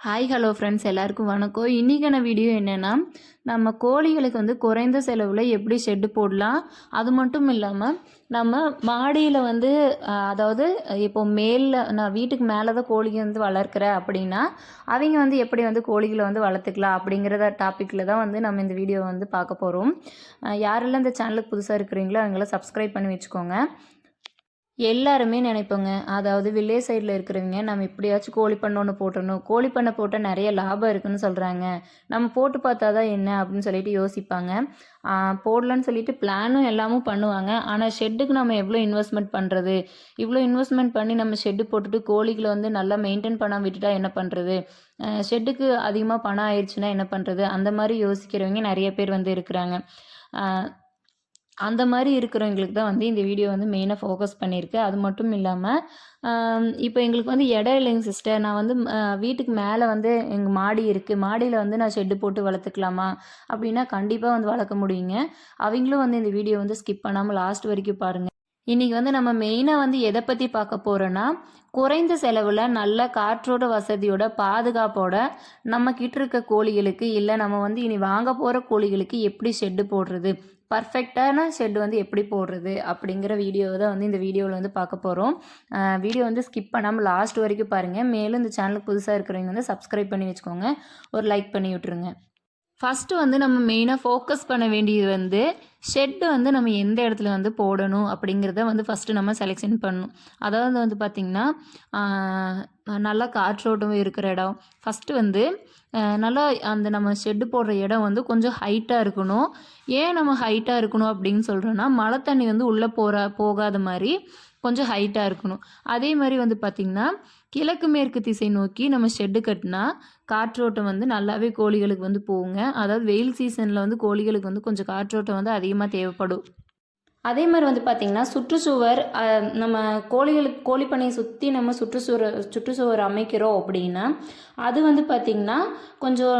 Hi hello friends எல்லாருக்கும் வணக்கம். இன்றைக்கான வீடியோ என்னென்னா நம்ம கோழிகளுக்கு வந்து குறைந்த செலவில் எப்படி ஷெட்டு போடலாம்? அது மட்டும் இல்லாமல் நம்ம மாடியில் வந்து அதாவது இப்போ மேலில் நான் வீட்டுக்கு மேலே தான் கோழிகள் வந்து வளர்க்குறேன் அப்படின்னா அவங்க வந்து எப்படி வந்து கோழிகளை வந்து வளர்த்துக்கலாம் அப்படிங்கிறத டாப்பிக்கில் தான் வந்து நம்ம இந்த வீடியோ வந்து பார்க்க போகிறோம் யாரெல்லாம் இந்த சேனலுக்கு புதுசாக இருக்கிறீங்களோ அவங்கள சப்ஸ்கிரைப் பண்ணி வச்சுக்கோங்க. எல்லாருமே நினைப்போங்க. அதாவது வில்லேஜ் சைடில் இருக்கிறவங்க நம்ம எப்படியாச்சும் கோழி பண்ணை ஒன்று போட்டுடணும் கோழி பண்ணை போட்டால் நிறைய லாபம் இருக்குன்னு சொல்கிறாங்க நம்ம போட்டு பார்த்தா தான் என்ன அப்படின்னு சொல்லிட்டு யோசிப்பாங்க. போடலான்னு சொல்லிட்டு பிளானும் எல்லாமும் பண்ணுவாங்க. ஆனால் ஷெட்டுக்கு நம்ம எவ்வளோ இன்வெஸ்ட்மெண்ட் பண்ணுறது இவ்வளோ இன்வெஸ்ட்மெண்ட் பண்ணி நம்ம ஷெட்டு போட்டுட்டு கோழிகளை வந்து நல்லா மெயின்டைன் பண்ணாமல் விட்டுட்டா என்ன பண்ணுறது ஷெட்டுக்கு அதிகமாக பணம் ஆயிடுச்சுன்னா என்ன பண்ணுறது அந்த மாதிரி யோசிக்கிறவங்க நிறைய பேர் வந்து இருக்கிறாங்க. அந்த மாதிரி இருக்கிறவங்களுக்கு தான் வந்து இந்த வீடியோ வந்து மெயினாக ஃபோக்கஸ் பண்ணியிருக்கு. அது மட்டும் இல்லாமல் இப்போ எங்களுக்கு வந்து இடம் இல்லைங்க சிஸ்டர் நான் வந்து வீட்டுக்கு மேலே வந்து எங்கள் மாடி இருக்குது மாடியில் வந்து நான் ஷெட்டு போட்டு வளர்த்துக்கலாமா? அப்படின்னா கண்டிப்பாக வந்து வளர்க்க முடியுங்க. அவங்களும் வந்து இந்த வீடியோ வந்து ஸ்கிப் பண்ணாமல் லாஸ்ட் வரைக்கும் பாருங்கள் இன்றைக்கி வந்து நம்ம மெயினாக வந்து எதை பற்றி பார்க்க போகிறோன்னா குறைந்த செலவில் நல்ல காற்றோட வசதியோட பாதுகாப்போட நம்ம கிட்ட இருக்க கோழிகளுக்கு இல்லை நம்ம வந்து இனி வாங்க போகிற கோழிகளுக்கு எப்படி ஷெட்டு போடுறது? பர்ஃபெக்டான ஷெட் வந்து எப்படி போடுறது அப்படிங்கிற வீடியோ தான் வந்து இந்த வீடியோவில் வந்து பார்க்க போகிறோம் வீடியோ வந்து ஸ்கிப் பண்ணாமல் லாஸ்ட் வரைக்கும் பாருங்கள் மேலும் இந்த சேனலுக்கு புதுசாக இருக்கிறவங்க வந்து சப்ஸ்கிரைப் பண்ணி வச்சுக்கோங்க. ஒரு லைக் பண்ணி விட்ருங்க ஃபஸ்ட்டு வந்து நம்ம மெயினாக ஃபோக்கஸ் பண்ண வேண்டியது வந்து ஷெட்டு வந்து நம்ம எந்த இடத்துல வந்து போடணும் அப்படிங்கிறத வந்து ஃபஸ்ட்டு நம்ம செலெக்ஷன் பண்ணணும். அதாவது வந்து பார்த்திங்கன்னா நல்லா காற்றோட்டம் இருக்கிற இடம். ஃபஸ்ட்டு வந்து நல்லா அந்த நம்ம ஷெட்டு போடுற இடம் வந்து கொஞ்சம் ஹைட்டாக இருக்கணும். ஏன் நம்ம ஹைட்டாக இருக்கணும் அப்படின்னு சொல்கிறோன்னா மழை தண்ணி வந்து உள்ளே போகிற போகாத மாதிரி கொஞ்சம் ஹைட்டாக இருக்கணும். அதே மாதிரி வந்து பார்த்திங்கன்னா கிழக்கு மேற்கு திசை நோக்கி நம்ம ஷெட்டு கட்டினா காற்றோட்டம் வந்து நல்லாவே கோழிகளுக்கு வந்து போகுங்க. அதாவது வெயில் சீசனில் வந்து கோழிகளுக்கு வந்து கொஞ்சம் காற்றோட்டம் வந்து அதிகமாக தேவைப்படும். அதே மாதிரி வந்து பார்த்திங்கன்னா சுற்றுச்சுவர் நம்ம கோழிகளுக்கு கோழிப்பனையை சுற்றி நம்ம சுற்றுச்சுவர் சுற்றுச்சுவர் அமைக்கிறோம் அப்படின்னா அது வந்து பார்த்திங்கன்னா கொஞ்சம்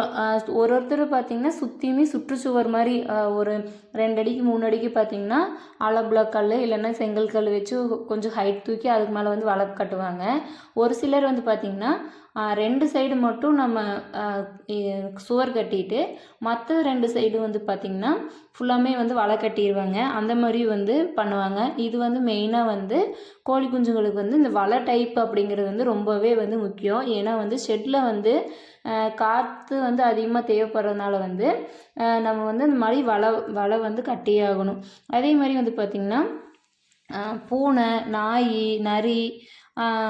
ஒரு ஒருத்தர் பார்த்திங்கன்னா சுற்றியுமே சுற்றுச்சுவர் மாதிரி ஒரு ரெண்டு அடிக்கு மூணு அடிக்கு பார்த்திங்கன்னா ஆலப்புழா கல் இல்லைன்னா செங்கல் கல் வச்சு கொஞ்சம் ஹைட் தூக்கி அதுக்கு மேலே வந்து வளர்ப்பு கட்டுவாங்க. ஒரு சிலர் வந்து பார்த்திங்கன்னா ரெண்டு சைடு மட்டும் நம்ம சுவர் கட்டிட்டு மற்ற ரெண்டு சைடு வந்து பார்த்திங்கன்னா ஃபுல்லாமே வந்து வலை கட்டிடுவாங்க அந்த மாதிரி வந்து பண்ணுவாங்க. இது வந்து மெயினாக வந்து கோழி குஞ்சுங்களுக்கு வந்து இந்த வலை டைப் அப்படிங்கிறது வந்து ரொம்பவே வந்து முக்கியம். ஏன்னா வந்து ஷெட்டில் வந்து காற்று வந்து அதிகமாக தேவைப்படுறதுனால வந்து நம்ம வந்து இந்த மாதிரி வலை வலை வந்து கட்டியே ஆகணும். அதே மாதிரி வந்து பார்த்திங்கன்னா பூனை நாய் நரி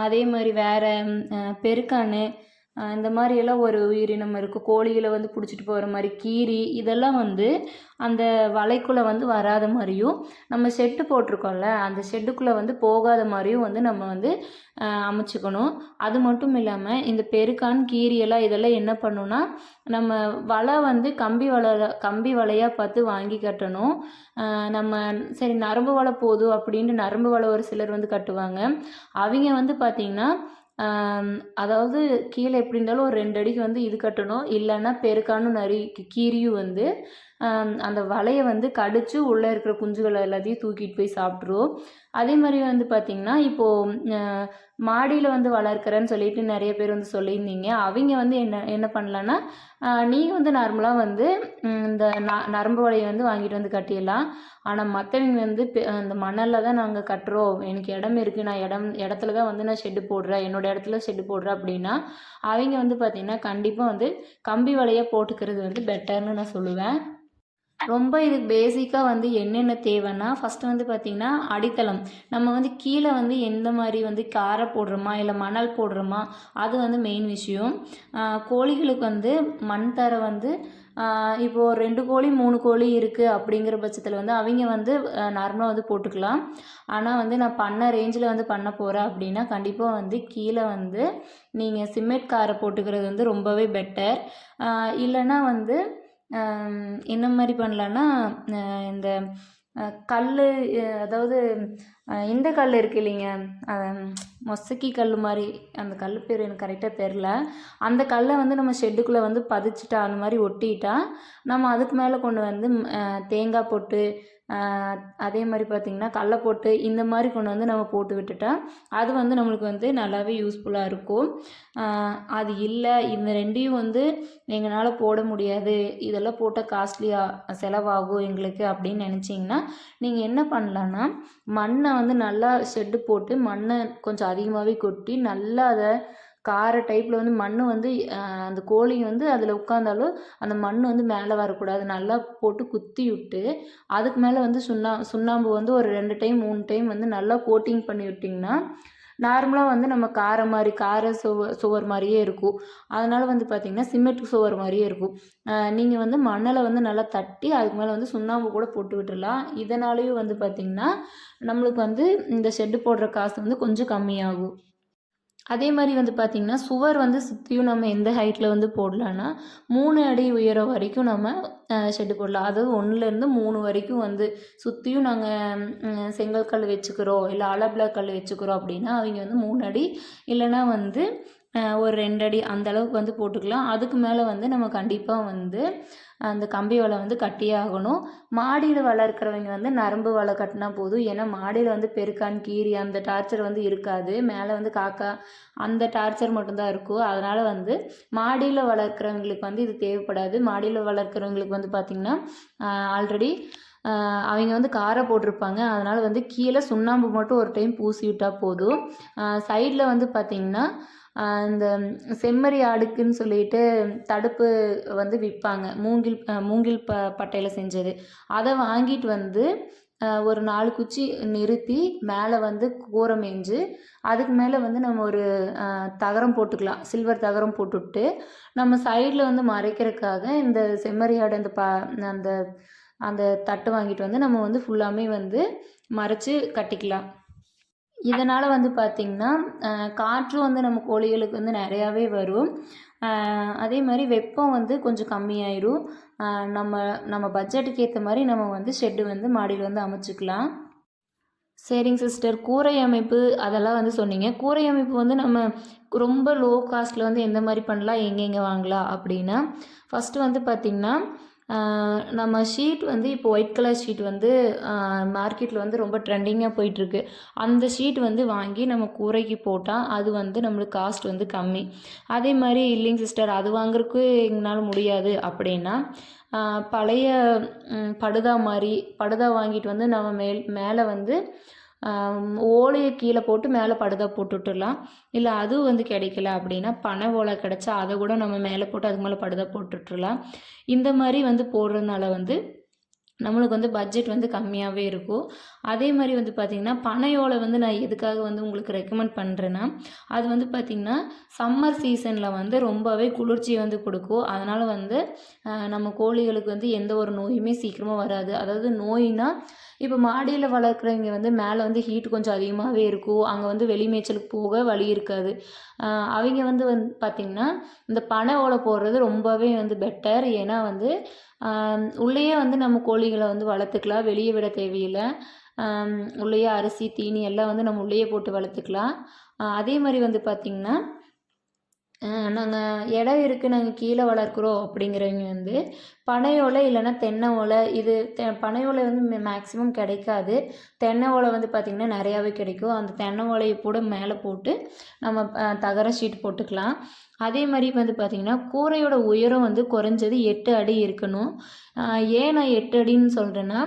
அதே மாதிரி வேறு பெருக்கானு இந்த மாதிரி எல்லாம் ஒரு உயிரினம் இருக்குது கோழிகளை வந்து பிடிச்சிட்டு போகிற மாதிரி கீரி இதெல்லாம் வந்து அந்த வலைக்குள்ளே வந்து வராத மாதிரியும் நம்ம ஷெட்டு போட்டிருக்கோம்ல அந்த ஷெட்டுக்குள்ளே வந்து போகாத மாதிரியும் வந்து நம்ம வந்து அமைச்சுக்கணும். அது மட்டும் இல்லாமல் இந்த பெருக்கான் கீரியெல்லாம் இதெல்லாம் என்ன பண்ணுன்னா நம்ம வலை வந்து கம்பி வலை கம்பி வலையாக பார்த்து வாங்கி கட்டணும். நம்ம சரி நரம்பு வலை போதும் அப்படின்ட்டு நரம்பு வலை ஒரு சிலர் வந்து கட்டுவாங்க. அவங்க வந்து பார்த்திங்கன்னா அதாவது கீழே எப்படி இருந்தாலும் ஒரு ரெண்டு அடிக்கு வந்து இது கட்டணும். இல்லைன்னா பெருக்கானும் நறி கீரியும் வந்து அந்த வலையை வந்து கடிச்சு உள்ளே இருக்கிற குஞ்சுகளை எல்லாத்தையும் தூக்கிட்டு போய் சாப்பிட்ருவோம் அதே மாதிரி வந்து பார்த்திங்கன்னா இப்போது மாடியில் வந்து வளர்க்குறேன்னு சொல்லிட்டு நிறைய பேர் வந்து சொல்லியிருந்தீங்க. அவங்க வந்து என்ன என்ன பண்ணலான்னா நீங்கள் வந்து நார்மலாக வந்து இந்த ந நரம்பு வலையை வந்து வாங்கிட்டு வந்து கட்டிடலாம். ஆனால் மற்றவங்க வந்து பெ- அந்த மணலில் தான் நாங்கள் கட்டுறோம். எனக்கு இடம் இருக்குது நான் இடம் இடத்துல தான் வந்து நான் ஷெட்டு போடுறேன். என்னோட இடத்துல ஷெட்டு போடுறேன் அப்படின்னா அவங்க வந்து பார்த்திங்கன்னா கண்டிப்பாக வந்து கம்பி வலையை போட்டுக்கிறது வந்து பெட்டர்னு நான் சொல்லுவேன். ரொம்ப இதுக்கு பேசிக்காக வந்து என்னென்ன தேவைன்னா ஃபஸ்ட்டு வந்து பார்த்திங்கன்னா அடித்தளம். நம்ம வந்து கீழே வந்து எந்த மாதிரி வந்து காரை போடுறோமா இல்லை மணல் போடுறோமா அது வந்து மெயின் விஷயம். கோழிகளுக்கு வந்து மண் தர வந்து இப்போது ரெண்டு கோழி மூணு கோழி இருக்குது அப்படிங்கிற பட்சத்தில் வந்து அவங்க வந்து நார்மலாக வந்து போட்டுக்கலாம். ஆனால் வந்து நான் பண்ண ரேஞ்சில் வந்து பண்ண போகிறேன் அப்படின்னா கண்டிப்பாக வந்து கீழே வந்து நீங்கள் சிமெண்ட் காரை போட்டுக்கிறது வந்து ரொம்பவே பெட்டர் இல்லைன்னா வந்து என்ன மாதிரி பண்ணலான்னா இந்த கல் அதாவது இந்த கல் இருக்கு இல்லைங்க. மொசக்கி கல் மாதிரி அந்த கல் பேர் எனக்கு கரெக்டாக தெரில அந்த கல்லை வந்து நம்ம ஷெட்டுக்குள்ளே வந்து பதிச்சிட்டா அந்த மாதிரி ஒட்டிட்டா நம்ம அதுக்கு மேலே கொண்டு வந்து தேங்காய் போட்டு அதே மாதிரி பார்த்திங்கன்னா கடல போட்டு இந்த மாதிரி கொண்டு வந்து நம்ம போட்டு விட்டுட்டா அது வந்து நம்மளுக்கு வந்து நல்லாவே யூஸ்ஃபுல்லாக இருக்கும். அது இல்லை இந்த ரெண்டையும் வந்து எங்களால் போட முடியாது. இதெல்லாம் போட்டால் காஸ்ட்லியாக செலவாகும் எங்களுக்கு அப்படின்னு நினச்சிங்கன்னா நீங்கள் என்ன பண்ணலான்னா மண்ணை வந்து நல்லா ஷெட்டு போட்டு மண்ணை கொஞ்சம் அதிகமாகவே கொட்டி நல்லா அதை கார டைப்பில் வந்து மண் வந்து அந்த கோழி வந்து அதில் உட்காந்தாலும் அந்த மண் வந்து மேலே வரக்கூடாது. நல்லா போட்டு குத்தி விட்டு அதுக்கு மேலே வந்து சுண்ணா சுண்ணாம்பு வந்து ஒரு ரெண்டு டைம் மூணு டைம் வந்து நல்லா கோட்டிங் பண்ணி விட்டிங்கன்னா நார்மலாக வந்து நம்ம காரை மாதிரி கார சுவ சுவர் மாதிரியே இருக்கும். அதனால் வந்து பார்த்திங்கன்னா சிமெண்ட் சுவர் மாதிரியே இருக்கும். நீங்கள் வந்து மணலை வந்து நல்லா தட்டி அதுக்கு மேலே வந்து சுண்ணாம்பு கூட போட்டு விட்டுடலாம். இதனாலேயும் வந்து பார்த்திங்கன்னா நம்மளுக்கு வந்து இந்த ஷெட்டு போடுற காசு வந்து கொஞ்சம் கம்மியாகும். அதே மாதிரி வந்து பார்த்திங்கன்னா சுவர் வந்து சுற்றியும் நம்ம எந்த ஹைட்டில் வந்து போடலான்னா மூணு அடி உயரம் வரைக்கும் நம்ம ஷெட்டு போடலாம். அதாவது ஒன்றுலேருந்து மூணு வரைக்கும் வந்து சுற்றியும் நாங்கள் செங்கல் கல் வச்சுக்கிறோம் இல்லை அலபிளா கல் வச்சுக்கிறோம் அப்படின்னா அவங்க வந்து மூணு அடி. இல்லைன்னா வந்து ஒரு ரெண்டடி அந்த அளவுக்கு வந்து போட்டுக்கலாம். அதுக்கு மேலே வந்து நம்ம கண்டிப்பாக வந்து அந்த கம்பி வலை வந்து கட்டியே ஆகணும். மாடியில் வளர்க்குறவங்க வந்து நரம்பு வலை கட்டினா போதும். ஏன்னா மாடியில் வந்து பெருக்கான் கீரி அந்த டார்ச்சர் வந்து இருக்காது. மேலே வந்து காக்கா அந்த டார்ச்சர் மட்டும்தான் இருக்கும். அதனால் வந்து மாடியில் வளர்க்குறவங்களுக்கு வந்து இது தேவைப்படாது. மாடியில் வளர்க்குறவங்களுக்கு வந்து பார்த்திங்கன்னா ஆல்ரெடி அவங்க வந்து காரை போட்டிருப்பாங்க. அதனால் வந்து கீழே சுண்ணாம்பு மட்டும் ஒரு டைம் பூசி விட்டால் போதும் சைடில் வந்து பார்த்திங்கன்னா இந்த செம்மறி ஆடுக்குன்னு சொல்லிட்டு தடுப்பு வந்து விற்பாங்க. மூங்கில் மூங்கில் ப பட்டையில் செஞ்சது. அதை வாங்கிட்டு வந்து ஒரு நாலு குச்சி நிறுத்தி மேலே வந்து கூரை மேய்ஞ்சு அதுக்கு மேலே வந்து நம்ம ஒரு தகரம் போட்டுக்கலாம். சில்வர் தகரம் போட்டுவிட்டு நம்ம சைடில் வந்து மறைக்கிறதுக்காக இந்த செம்மறியாடு அந்த ப அந்த அந்த தட்டு வாங்கிட்டு வந்து நம்ம வந்து ஃபுல்லாமே வந்து மறைச்சு கட்டிக்கலாம். இதனால் வந்து பார்த்திங்கன்னா காற்று வந்து நம்ம கோழிகளுக்கு வந்து நிறையாவே வரும். அதே மாதிரி வெப்பம் வந்து கொஞ்சம் கம்மியாயிரும். நம்ம நம்ம பட்ஜெட்டுக்கு ஏற்ற மாதிரி நம்ம வந்து ஷெட்டு வந்து மாடியில் வந்து அமைச்சிக்கலாம். சரிங்க சிஸ்டர் கூரை அமைப்பு அதெல்லாம் வந்து சொன்னீங்க. கூரை அமைப்பு வந்து நம்ம ரொம்ப லோ காஸ்ட்டில் வந்து எந்த மாதிரி பண்ணலாம் எங்கெங்கே வாங்கலாம் அப்படின்னா ஃபஸ்ட்டு வந்து பார்த்திங்கன்னா நம்ம ஷீட் வந்து இப்போ ஒயிட் கலர் ஷீட் வந்து மார்க்கெட்டில் வந்து ரொம்ப ட்ரெண்டிங்காக போயிட்டுருக்கு. அந்த ஷீட் வந்து வாங்கி நம்ம கூரைக்கு போட்டால் அது வந்து நம்மளுக்கு காஸ்ட் வந்து கம்மி. அதே மாதிரி இல்லைங்க சிஸ்டர் அது வாங்குறதுக்கு எங்களால் முடியாது. அப்படின்னா பழைய படுதா மாதிரி படுதா வாங்கிட்டு வந்து நம்ம மேல் மேலே வந்து ஓலையை கீழே போட்டு மேலே படுதா போட்டுட்டுலாம். இல்லை அதுவும் வந்து கிடைக்கல அப்படின்னா பனை ஓலை கிடச்சா அதை கூட நம்ம மேலே போட்டு அதுக்கு மேலே படுதா போட்டுட்டுலாம். இந்த மாதிரி வந்து போடுறதுனால வந்து நம்மளுக்கு வந்து பட்ஜெட் வந்து கம்மியாகவே இருக்கும். அதே மாதிரி வந்து பார்த்திங்கன்னா பனையோலை வந்து நான் எதுக்காக வந்து உங்களுக்கு ரெக்கமெண்ட் பண்ணுறேன்னா அது வந்து பார்த்திங்கன்னா சம்மர் சீசனில் வந்து ரொம்பவே குளிர்ச்சியை வந்து கொடுக்கும். அதனால் வந்து நம்ம கோழிகளுக்கு வந்து எந்த ஒரு நோயுமே சீக்கிரமாக வராது. அதாவது நோயினால் இப்போ மாடியில் வளர்க்குறவங்க வந்து மேலே வந்து ஹீட் கொஞ்சம் அதிகமாகவே இருக்கும். அங்கே வந்து வெளி மேய்ச்சலுக்கு போக வழி இருக்காது. அவங்க வந்து வந்து பார்த்திங்கன்னா இந்த பனை ஓலை போடுறது ரொம்பவே வந்து பெட்டர் ஏன்னா வந்து உள்ளேயே வந்து நம்ம கோழிகளை வந்து வளர்த்துக்கலாம். வெளியே விட தேவையில்லை. உள்ளேயே அரிசி தீனி எல்லாம் வந்து நம்ம உள்ளேயே போட்டு வளர்த்துக்கலாம். அதே மாதிரி வந்து பார்த்திங்கன்னா நாங்கள் இடம் இருக்குது நாங்கள் கீழே வளர்க்குறோம் அப்படிங்கிறவங்க வந்து பனை ஓலை இல்லைன்னா தென்னை ஓலை இது தெ பனை ஓலை வந்து மேக்ஸிமம் கிடைக்காது. தென்னை ஓலை வந்து பார்த்திங்கன்னா நிறையாவே கிடைக்கும். அந்த தென்னை ஓலையை கூட மேலே போட்டு நம்ம தகர ஷீட் போட்டுக்கலாம். அதே மாதிரி வந்து பார்த்திங்கன்னா கூரையோட உயரம் வந்து குறைஞ்சது எட்டு அடி இருக்கணும். ஏன் நான் எட்டு அடின்னு சொல்கிறேன்னா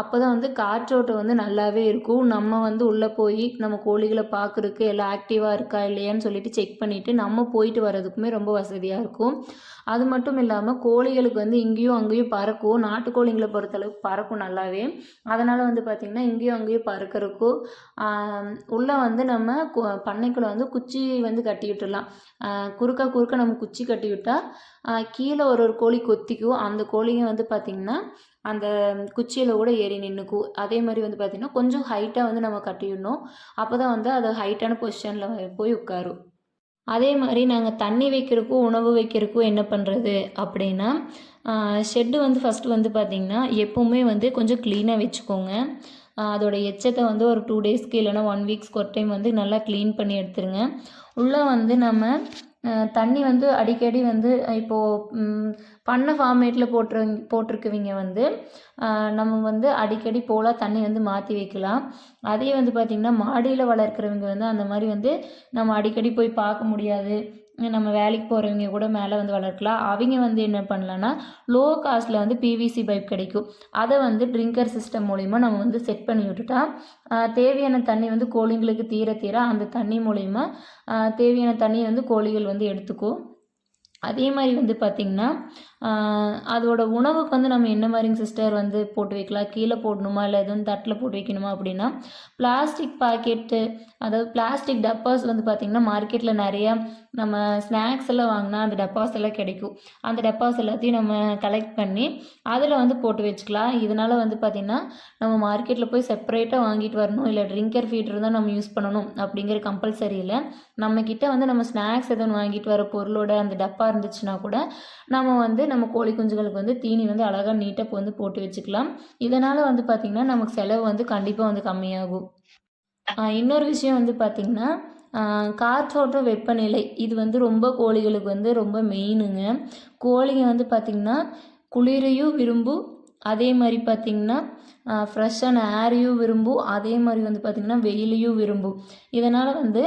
அப்போ தான் வந்து காற்றோட்டம் வந்து நல்லாவே இருக்கும். நம்ம வந்து உள்ளே போய் நம்ம கோழிகளை பார்க்குறதுக்கு எல்லாம் ஆக்டிவாக இருக்கா இல்லையான்னு சொல்லிட்டு செக் பண்ணிவிட்டு நம்ம போயிட்டு வர்றதுக்குமே ரொம்ப வசதியாக இருக்கும். அது மட்டும் இல்லாமல் கோழிகளுக்கு வந்து இங்கேயும் அங்கேயும் பறக்கும். நாட்டுக்கோழிங்களை பொறுத்தளவுக்கு பறக்கும் நல்லாவே. அதனால் வந்து பார்த்திங்கன்னா இங்கேயும் அங்கேயும் பறக்கிறதுக்கும் உள்ளே வந்து நம்ம பண்ணைக்குள்ளே வந்து குச்சி வந்து கட்டி விட்டுடலாம் குறுக்க குறுக்க நம்ம குச்சி கட்டி விட்டால் கீழே ஒரு ஒரு கோழி கொத்திக்கும். அந்த கோழிங்க வந்து பார்த்திங்கன்னா அந்த குச்சியில் கூட ஏறி நின்றுக்கும் அதே மாதிரி வந்து பார்த்திங்கன்னா கொஞ்சம் ஹைட்டாக வந்து நம்ம கட்டிடணும் அப்போ தான் வந்து அது ஹைட்டான பொசிஷனில் போய் உட்காரும். அதே மாதிரி நாங்கள் தண்ணி வைக்கிறக்கும் உணவு வைக்கிறக்கும் என்ன பண்ணுறது அப்படின்னா ஷெட்டு வந்து ஃபஸ்ட்டு வந்து பார்த்திங்கன்னா எப்போவுமே வந்து கொஞ்சம் க்ளீனாக வச்சுக்கோங்க. அதோட எச்சத்தை வந்து ஒரு டூ டேஸ்க்கு இல்லைன்னா ஒன் வீக்ஸ்க்கு ஒரு டைம் வந்து நல்லா க்ளீன் பண்ணி எடுத்துருங்க. உள்ளே வந்து நம்ம தண்ணி வந்து அடிக்கடி வந்து இப்போது பண்ணை ஃபார்மேட்டில் போட்டு போட்டிருக்கவங்க வந்து நம்ம வந்து அடிக்கடி போல் தண்ணி வந்து மாற்றி வைக்கலாம். அதே வந்து பார்த்திங்கன்னா மாடியில் வளர்க்குறவங்க வந்து அந்த மாதிரி வந்து நம்ம அடிக்கடி போய் பார்க்க முடியாது. நம்ம வேலைக்கு போகிறவங்க கூட மேலே வந்து வளர்க்கலாம். அவங்க வந்து என்ன பண்ணலான்னா லோ காஸ்ட்டில் வந்து பிவிசி பைப் கிடைக்கும். அதை வந்து ட்ரிங்கர் சிஸ்டம் மூலிமா நம்ம வந்து செட் பண்ணி விட்டுட்டா தேவையான தண்ணி வந்து கோழிங்களுக்கு தீர தீர அந்த தண்ணி மூலிமா தேவையான தண்ணியை வந்து கோழிகள் வந்து எடுத்துக்கும். அதே மாதிரி வந்து பார்த்திங்கன்னா அதோட உணவுக்கு வந்து நம்ம என்ன மாதிரிங்க சிஸ்டர் வந்து போட்டு வைக்கலாம்? கீழே போடணுமா? இல்லை எதுவும் தட்டில் போட்டு வைக்கணுமா? அப்படின்னா பிளாஸ்டிக் பாக்கெட்டு அதாவது பிளாஸ்டிக் டப்பாஸ் வந்து பார்த்திங்கன்னா மார்க்கெட்டில் நிறையா நம்ம ஸ்நாக்ஸ் எல்லாம் வாங்கினா அந்த டப்பாஸ் எல்லாம் கிடைக்கும். அந்த டப்பாஸ் எல்லாத்தையும் நம்ம கலெக்ட் பண்ணி அதில் வந்து போட்டு வச்சுக்கலாம். இதனால் வந்து பார்த்திங்கன்னா நம்ம மார்க்கெட்டில் போய் செப்பரேட்டாக வாங்கிட்டு வரணும். இல்லை ட்ரிங்கர் ஃபீட்டர் தான் நம்ம யூஸ் பண்ணணும். அப்படிங்கிற கம்பல்சரி இல்லை நம்மக்கிட்ட வந்து நம்ம ஸ்நாக்ஸ் எதுவும் வாங்கிட்டு வர பொருளோட அந்த டப்பா இருந்துச்சுன்னா கூட நம்ம வந்து நம்ம கோழி குஞ்சுகளுக்கு வந்து தீனி வந்து அழகாக நீட்டாக வந்து போட்டு வச்சுக்கலாம். இதனால் வந்து பார்த்திங்கன்னா நமக்கு செலவு வந்து கண்டிப்பாக வந்து கம்மியாகும். இன்னொரு விஷயம் வந்து பார்த்திங்கன்னா காற்றோட்ட வெப்பநிலை. இது வந்து ரொம்ப கோழிகளுக்கு வந்து ரொம்ப மெயினுங்க கோழிங்க வந்து பார்த்திங்கன்னா குளிரையும் விரும்பும் அதே மாதிரி பார்த்திங்கன்னா ஃப்ரெஷ்ஷான ஏரையும் விரும்பும் அதே மாதிரி வந்து பார்த்திங்கன்னா வெயிலையும் விரும்பும் இதனால் வந்து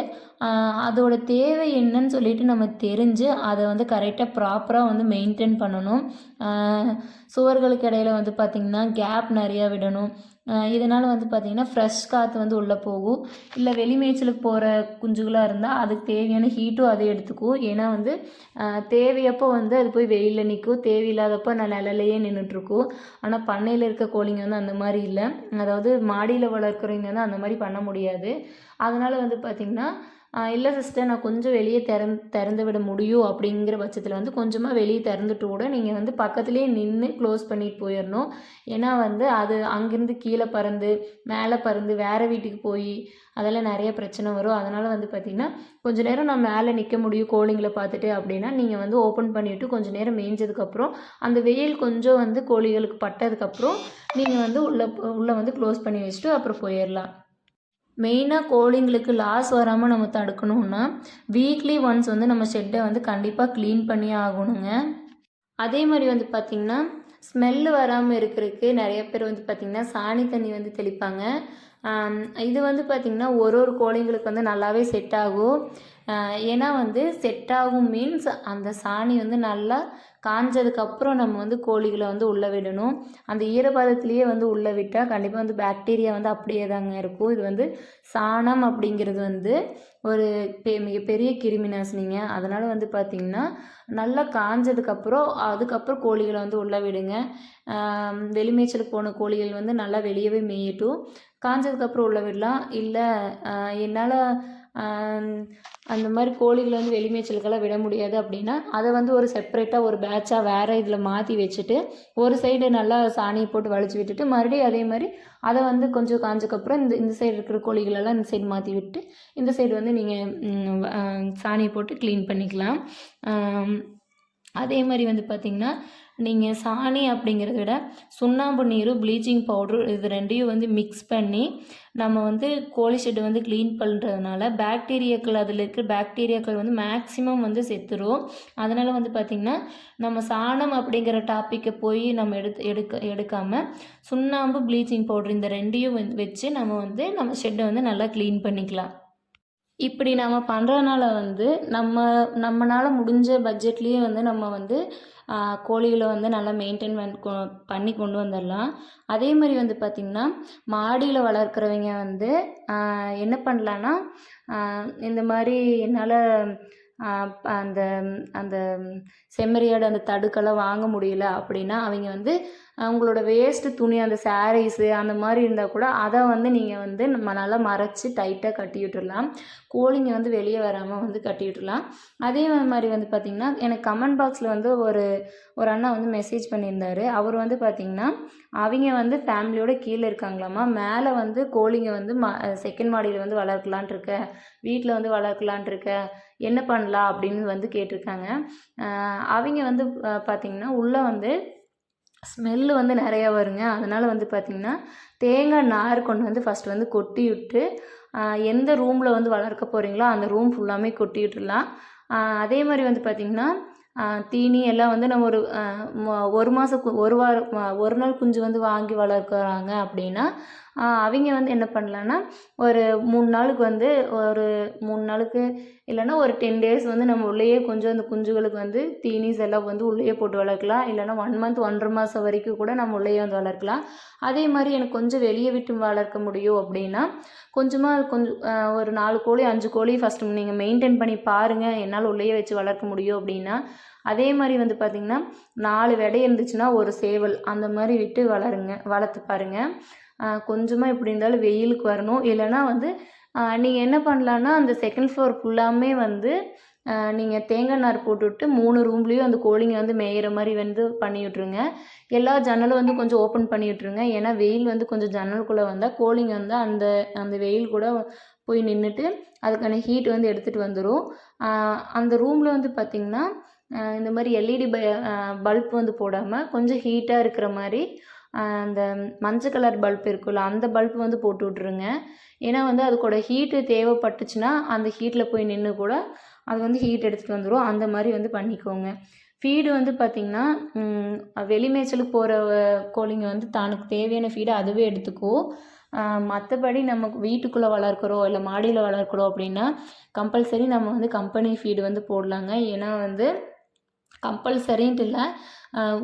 அதோட தேவை என்னன்னு சொல்லிட்டு நம்ம தெரிஞ்சு அதை வந்து கரெக்டாக ப்ராப்பராக வந்து மெயின்டைன் பண்ணணும். சுவர்களுக்கு இடையில வந்து பார்த்திங்கன்னா கேப் நிறையா விடணும். இதனால் வந்து பார்த்திங்கன்னா ஃப்ரெஷ் காற்று வந்து உள்ளே போகும். இல்லை வெளி மேய்ச்சலுக்கு போகிற குஞ்சுகளாக இருந்தால் அதுக்கு தேவையான ஹீட்டும் அதை எடுத்துக்கும் ஏன்னா வந்து தேவையப்போ வந்து அது போய் வெயிலில் நிற்கும் தேவையில்லாதப்போ நான் நிழலையே நின்றுட்டுருக்கும் ஆனால் பண்ணையில் இருக்க கோழிங்க வந்து அந்த மாதிரி இல்லை. அதாவது மாடியில் வளர்க்குறவங்க வந்து அந்த மாதிரி பண்ண முடியாது. அதனால் வந்து பார்த்திங்கன்னா இல்லை சிஸ்டர் நான் கொஞ்சம் வெளியே திறந் திறந்து விட முடியும் அப்படிங்கிற பட்சத்தில் வந்து கொஞ்சமாக வெளியே திறந்துட்டு கூட நீங்கள் வந்து பக்கத்துலேயே நின்று க்ளோஸ் பண்ணிட்டு போயிடணும் ஏன்னா வந்து அது அங்கேருந்து கீழே பறந்து மேலே பறந்து வேறு வீட்டுக்கு போய் அதெல்லாம் நிறைய பிரச்சனை வரும். அதனால் வந்து பார்த்திங்கன்னா கொஞ்சம் நேரம் நான் மேலே நிற்க முடியும் கோழிங்களை பார்த்துட்டு அப்படின்னா நீங்கள் வந்து ஓப்பன் பண்ணிவிட்டு கொஞ்சம் நேரம் மேய்ஞ்சதுக்கப்புறம் அந்த வெயில் கொஞ்சம் வந்து கோழிகளுக்கு பட்டதுக்கப்புறம் நீங்கள் வந்து உள்ளே உள்ளே வந்து க்ளோஸ் பண்ணி வச்சுட்டு அப்புறம் போயிடலாம் மெயினாக கோழிங்களுக்கு லாஸ் வராமல் நம்ம தடுக்கணும்னா வீக்லி ஒன்ஸ் வந்து நம்ம ஷெட்டை வந்து கண்டிப்பாக க்ளீன் பண்ணியே ஆகணுங்க. அதே மாதிரி வந்து பார்த்திங்கன்னா ஸ்மெல்லு வராமல் இருக்கிறதுக்கு நிறைய பேர் வந்து பார்த்திங்கன்னா சாணி தண்ணி வந்து தெளிப்பாங்க. இது வந்து பார்த்திங்கன்னா ஒரு ஒரு கோழிங்களுக்கு வந்து நல்லாவே செட் ஆகும். ஏன்னா வந்து செட் ஆகும் மீன்ஸ் அந்த சாணி வந்து நல்லா காஞ்சதுக்கப்புறம் நம்ம வந்து கோழிகளை வந்து உள்ளே விடணும். அந்த ஈரப்பதத்துலேயே வந்து உள்ளே விட்டால் கண்டிப்பாக வந்து பாக்டீரியா வந்து அப்படியே தாங்க இருக்கும். இது வந்து சாணம் அப்படிங்கிறது வந்து ஒரு பெ மிகப்பெரிய கிருமி நாசினிங்க அதனால் வந்து பார்த்திங்கன்னா நல்லா காஞ்சதுக்கப்புறம் அதுக்கப்புறம் கோழிகளை வந்து உள்ளே விடுங்க. வெளிமேய்ச்சலுக்கு போன கோழிகள் வந்து நல்லா வெளியவே மேயட்டும். காஞ்சதுக்கப்புறம் உள்ளே விடலாம். இல்லை என்னால் அந்த மாதிரி கோழிகளை வந்து வெளிமேய்ச்சலுக்கெல்லாம் விட முடியாது அப்படின்னா அதை வந்து ஒரு செப்பரேட்டாக ஒரு பேட்சாக வேறு இதில் மாற்றி வச்சுட்டு ஒரு சைடு நல்லா சாணியை போட்டு வலிச்சு விட்டுட்டு மறுபடியும் அதே மாதிரி அதை வந்து கொஞ்சம் காஞ்சக்கப்புறம் இந்த இந்த சைடு இருக்கிற கோழிகளெல்லாம் இந்த சைடு மாற்றி விட்டு இந்த சைடு வந்து நீங்கள் சாணியை போட்டு க்ளீன் பண்ணிக்கலாம். அதே மாதிரி வந்து பார்த்திங்கன்னா நீங்கள் சாணி அப்படிங்கிறத விட சுண்ணாம்பு நீரும் ப்ளீச்சிங் பவுட்ரு இது ரெண்டையும் வந்து மிக்ஸ் பண்ணி நம்ம வந்து கோழி ஷெட்டு வந்து க்ளீன் பண்ணுறதுனால பாக்டீரியாக்கள் அதில் இருக்கிற பாக்டீரியாக்கள் வந்து மேக்ஸிமம் வந்து செத்துரும். அதனால் வந்து பார்த்திங்கன்னா நம்ம சாணம் அப்படிங்கிற டாப்பிக்கை போய் நம்ம எடுத்து எடுக்க எடுக்காமல் சுண்ணாம்பு ப்ளீச்சிங் பவுட்ரு இந்த ரெண்டையும் வந்து வச்சு நம்ம வந்து நம்ம ஷெட்டை வந்து நல்லா க்ளீன் பண்ணிக்கலாம். இப்படி நம்ம பண்ணுறதுனால வந்து நம்ம நம்மளால் முடிஞ்ச பட்ஜெட்லேயே வந்து நம்ம வந்து கோழிகளை வந்து நல்லா மெயின்டைன் பண்ணி கொண்டு வந்துடலாம். அதே மாதிரி வந்து பார்த்திங்கன்னா மாடியில் வளர்க்குறவங்க வந்து என்ன பண்ணலான்னா இந்த மாதிரி என்னால் அந்த அந்த செம்மறியாடு அந்த தடுக்கெல்லாம் வாங்க முடியல அப்படின்னா அவங்க வந்து அவங்களோட வேஸ்ட்டு துணி அந்த சாரீஸு அந்த மாதிரி இருந்தால் கூட அதை வந்து நீங்கள் வந்து நம்ம நல்லா மறைச்சி டைட்டாக கட்டி விட்டுடலாம் கோழிங்க வந்து வெளியே வராமல் வந்து கட்டி விட்டுடலாம் அதே மாதிரி வந்து பார்த்திங்கன்னா எனக்கு கமெண்ட் பாக்ஸில் வந்து ஒரு ஒரு அண்ணா வந்து மெசேஜ் பண்ணியிருந்தாரு. அவர் வந்து பார்த்திங்கன்னா அவங்க வந்து ஃபேமிலியோட கீழே இருக்காங்களாமா மேலே வந்து கோழிங்க வந்து மா செகண்ட் மாடியில் வந்து வளர்க்கலான்ட்டு இருக்க. வீட்டில் வந்து வளர்க்கலான்ட்டு இருக்க. என்ன பண்ணலாம்? அப்படின்னு வந்து கேட்டிருக்காங்க. அவங்க வந்து பார்த்திங்கன்னா உள்ளே வந்து ஸ்மெல்லு வந்து நிறையா வருங்க. அதனால் வந்து பார்த்திங்கன்னா தேங்காய் நார் கொண்டு வந்து ஃபஸ்ட்டு வந்து கொட்டி விட்டு எந்த ரூமில் வந்து வளர்க்க போகிறீங்களோ அந்த ரூம் ஃபுல்லாமே கொட்டி விட்டுடலாம் அதே மாதிரி வந்து பார்த்திங்கன்னா தீனி எல்லாம் வந்து நம்ம ஒரு ஒரு மாதம் ஒரு வாரம் ஒரு நாள் குஞ்சு வந்து வாங்கி வளர்க்குறாங்க அப்படின்னா அவங்க வந்து என்ன பண்ணலான்னா ஒரு மூணு நாளுக்கு வந்து ஒரு மூணு நாளுக்கு இல்லைன்னா ஒரு டென் டேஸ் வந்து நம்ம உள்ளேயே கொஞ்சம் அந்த குஞ்சுகளுக்கு வந்து தீனிஸ் எல்லாம் வந்து உள்ளேயே போட்டு வளர்க்கலாம். இல்லைன்னா ஒன் மந்த் ஒன்றரை மாதம் வரைக்கும் கூட நம்ம உள்ளேயே வந்து வளர்க்கலாம். அதே மாதிரி எனக்கு கொஞ்சம் வெளியே விட்டு வளர்க்க முடியும் அப்படின்னா கொஞ்சமாக கொஞ்சம் ஒரு நாலு கோழி அஞ்சு கோழி ஃபஸ்ட்டு நீங்கள் மெயின்டைன் பண்ணி பாருங்கள் என்னால் உள்ளேயே வச்சு வளர்க்க முடியும் அப்படின்னா. அதே மாதிரி வந்து பார்த்திங்கன்னா நாலு விடை இருந்துச்சுன்னா ஒரு சேவல் அந்த மாதிரி விட்டு வளருங்க வளர்த்து பாருங்கள் கொஞ்சமாக எப்படி இருந்தாலும் வெயிலுக்கு வரணும். இல்லைன்னா வந்து நீங்கள் என்ன பண்ணலான்னா அந்த செகண்ட் ஃப்ளோர் ஃபுல்லாமே வந்து நீங்கள் தேங்காய் நார் போட்டுவிட்டு மூணு ரூம்லேயும் அந்த கோழிங்க வந்து மேயிற மாதிரி வந்து பண்ணி விட்ருங்க எல்லா ஜன்னலும் வந்து கொஞ்சம் ஓப்பன் பண்ணி விட்ருங்க ஏன்னா வெயில் வந்து கொஞ்சம் ஜன்னலுக்குள்ளே வந்தால் கோழிங்க வந்து அந்த அந்த வெயில் கூட போய் நின்றுட்டு அதுக்கான ஹீட் வந்து எடுத்துகிட்டு வந்துடும் அந்த ரூமில் வந்து பார்த்திங்கன்னா இந்த மாதிரி எல்இடி ப பல்ப் வந்து போடாமல் கொஞ்சம் ஹீட்டாக இருக்கிற மாதிரி அந்த மஞ்சள் கலர் பல்ப் இருக்குல்ல அந்த பல்ப் வந்து போட்டு விட்ருங்க ஏன்னா வந்து அதுக்கூட ஹீட்டு தேவைப்பட்டுச்சுன்னா அந்த ஹீட்டில் போய் நின்று கூட அது வந்து ஹீட் எடுத்துகிட்டு வந்துடும் அந்த மாதிரி வந்து பண்ணிக்கோங்க. ஃபீடு வந்து பார்த்திங்கன்னா வெளி மேய்ச்சலுக்கு போகிற கோழிங்க வந்து தனக்கு தேவையான ஃபீடை அதுவே எடுத்துக்கும் மற்றபடி நமக்கு வீட்டுக்குள்ளே வளர்க்குறோம் இல்லை மாடியில் வளர்க்குறோம் அப்படின்னா கம்பல்சரி நம்ம வந்து கம்பெனி ஃபீடு வந்து போடலாங்க. ஏன்னா வந்து கம்பல்சரின்ட்டு இல்லை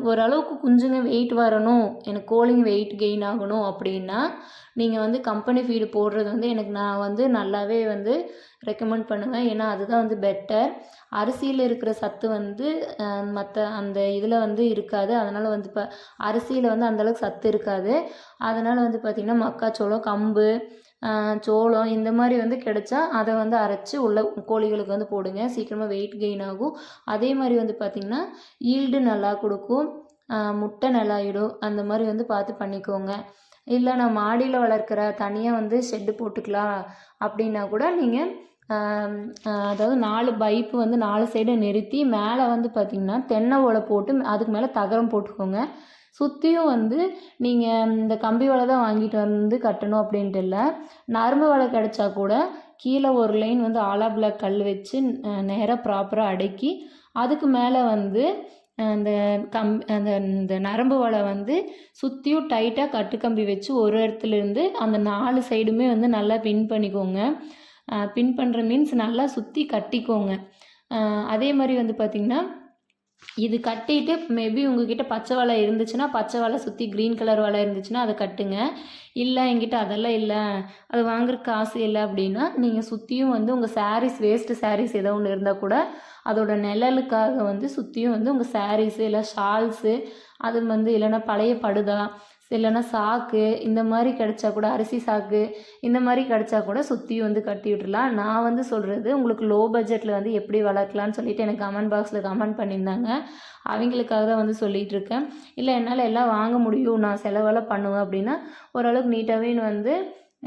ஓரளவுக்கு குஞ்சுங்க வெயிட் வரணும் எனக்கு கோழிங்க வெயிட் கெயின் ஆகணும் அப்படின்னா நீங்கள் வந்து கம்பெனி ஃபீடு போடுறது வந்து எனக்கு நான் வந்து நல்லாவே வந்து ரெக்கமெண்ட் பண்ணுவேன் ஏன்னா அதுதான் வந்து பெட்டர் அரிசியில் இருக்கிற சத்து வந்து மற்ற அந்த இதில் வந்து இருக்காது. அதனால் வந்து இப்போ அரிசியில் வந்து அந்தளவுக்கு சத்து இருக்காது. அதனால் வந்து பார்த்திங்கன்னா மக்காச்சோளம் கம்பு சோளம் இந்த மாதிரி வந்து கிடைச்சா அதை வந்து அரைச்சி உள்ள கோழிகளுக்கு வந்து போடுங்க. சீக்கிரமாக வெயிட் கெயின் ஆகும். அதே மாதிரி வந்து பார்த்திங்கன்னா ஈல்டு நல்லா கொடுக்கும். முட்டை நல்லாயிடும் அந்த மாதிரி வந்து பார்த்து பண்ணிக்கோங்க. இல்லை நான் மாடியில் வளர்க்குற தனியாக வந்து ஷெட்டு போட்டுக்கலாம் அப்படின்னா கூட நீங்கள் அதாவது நாலு பைப்பு வந்து நாலு சைடும் நிறுத்தி மேலே வந்து பார்த்திங்கன்னா தென்னை ஓலை போட்டு அதுக்கு மேலே தகரம் போட்டுக்கோங்க. சுற்றியும் வந்து நீங்கள் இந்த கம்பி வலை தான் வாங்கிட்டு வந்து கட்டணும் அப்படின்ட்டு இல்லை. நரம்பு வலை கிடச்சா கூட கீழே ஒரு லைன் வந்து ஆலா பிளாக் கல் வச்சு நேராக ப்ராப்பராக அடக்கி அதுக்கு மேலே வந்து அந்த கம் அந்த இந்த நரம்பு வலை வந்து சுற்றியும் டைட்டாக கட்டுக்கம்பி வச்சு ஒரு இடத்துல இருந்து அந்த நாலு சைடுமே வந்து நல்லா பின் பண்ணிக்கோங்க. பின் பண்ணுற மீன்ஸ் நல்லா சுற்றி கட்டிக்கோங்க. அதே மாதிரி வந்து பார்த்திங்கன்னா இது கட்டிட்டு மேபி உங்ககிட்ட பச்சை வலை இருந்துச்சுன்னா பச்சை வலை சுற்றி க்ரீன் கலர் வலை இருந்துச்சுன்னா அதை கட்டுங்க. இல்லை என்கிட்ட அதெல்லாம் இல்லை. அது வாங்குற காசு இல்லை அப்படின்னா நீங்கள் சுற்றியும் வந்து உங்கள் சாரீஸ் வேஸ்ட்டு சாரீஸ் ஏதோ ஒன்று இருந்தால் கூட அதோட நிழலுக்காக வந்து சுற்றியும் வந்து உங்கள் சாரீஸு இல்லை ஷால்ஸு அது வந்து இல்லைன்னா பழைய படுதா இல்லைன்னா சாக்கு இந்த மாதிரி கிடச்சா கூட அரிசி சாக்கு இந்த மாதிரி கிடைச்சா கூட சுற்றியும் வந்து கட்டி விட்டுறலாம். நான் வந்து சொல்கிறது உங்களுக்கு லோ பட்ஜெட்டில் வந்து எப்படி வளர்க்கலான்னு சொல்லிட்டு எனக்கு கமெண்ட் பாக்ஸில் கமெண்ட் பண்ணியிருந்தாங்க. அவங்களுக்காக தான் வந்து சொல்லிகிட்டு இருக்கேன். இல்லை என்னால் எல்லாம் வாங்க முடியும். நான் செலவெல்லாம் பண்ணுவேன் அப்படின்னா ஓரளவுக்கு நீட்டாகவே வந்து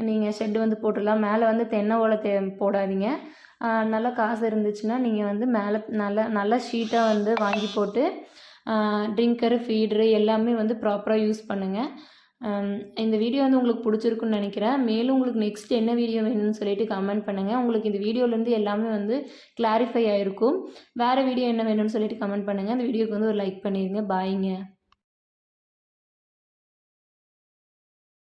நீங்கள் ஷெட் வந்து போட்டுடலாம். மேலே வந்து தென்னை ஓலை தே போடாதீங்க. நல்லா காசு இருந்துச்சுன்னா நீங்கள் வந்து மேலே நல்ல நல்ல ஷீட்டாக வந்து வாங்கி போட்டு ட்ரிங்கரு ஃபீட்ரு எல்லாமே வந்து ப்ராப்பராக யூஸ் பண்ணுங்கள் இந்த வீடியோ வந்து உங்களுக்கு பிடிச்சிருக்குன்னு நினைக்கிறேன். மேலும் உங்களுக்கு நெக்ஸ்ட் என்ன வீடியோ வேணும்னு சொல்லிட்டு கமெண்ட் பண்ணுங்கள் உங்களுக்கு இந்த வீடியோலேருந்து எல்லாமே வந்து கிளாரிஃபை ஆகிருக்கும் வேறு வீடியோ என்ன வேணும்னு சொல்லிட்டு கமெண்ட் பண்ணுங்கள் இந்த வீடியோக்கு வந்து ஒரு லைக் பண்ணிடுங்க பாய்ங்க